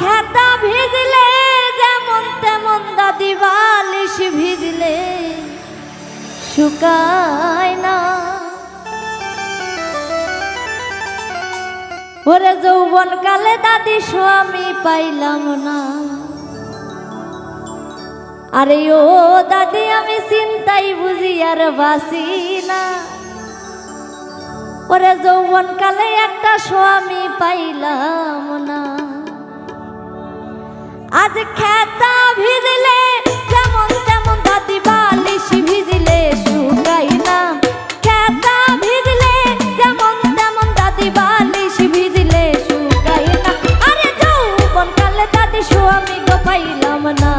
খেতা ভিজলে, যেমন তেমন দাদি বালিশ ভিজলে, শুকায় না। ওরে যৌবন কালে দাদি স্বামী পাইলাম না। আরে ও দাদি, আমি চিন্তাই বুঝি আর বাসি না। ওরে যৌবন কালে একটা স্বামী পাইলাম না। আজ খেতা ভিজলে, যেমন তেমন দাদি বালিশি ভিজলে, শুকাই না। খেতা ভিজলে, যেমন তেমন দাদি বালিশি ভিজলে, শুকাই না। আরে যৌবন কালে দাদি স্বামী গো পাইলাম না।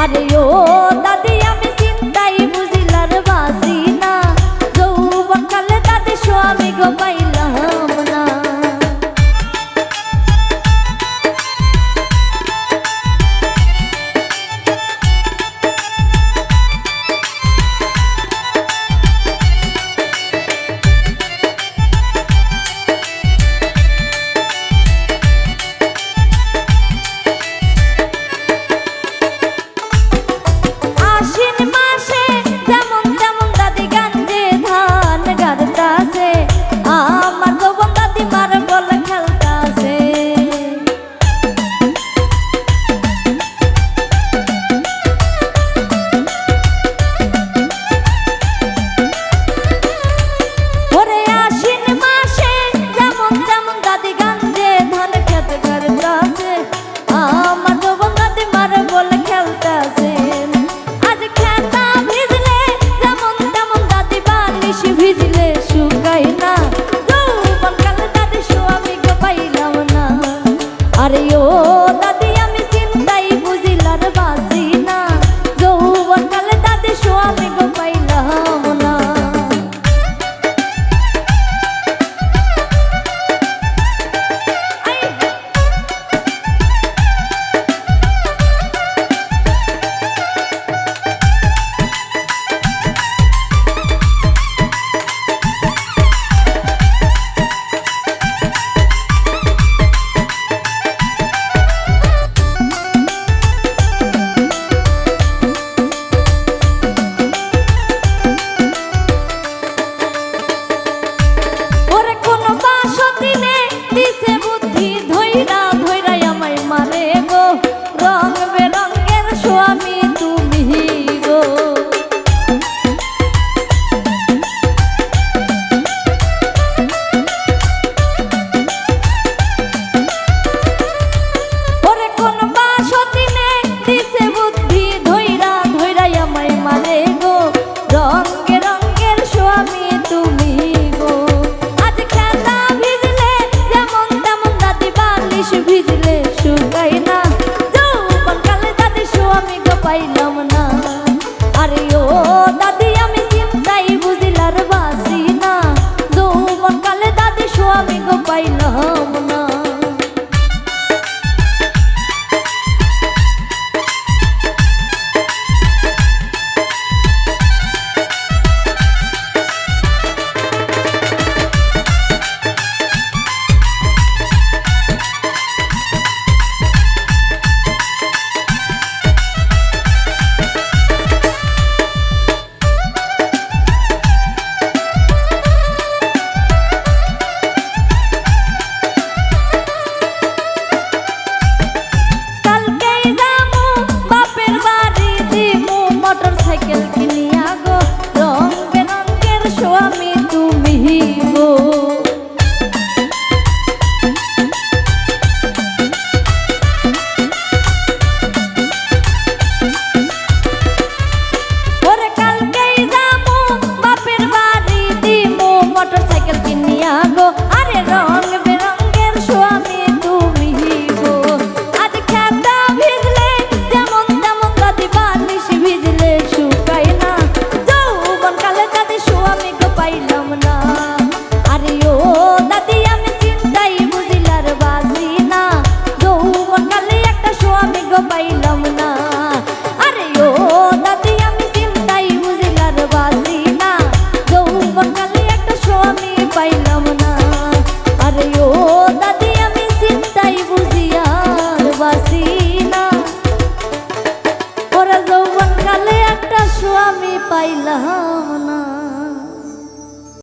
আরে ও দাদি আমি চিন্তাই বুঝিলার বাসি না। যৌবন কালে দাদি স্বামী গো পাইলাম ভিজলে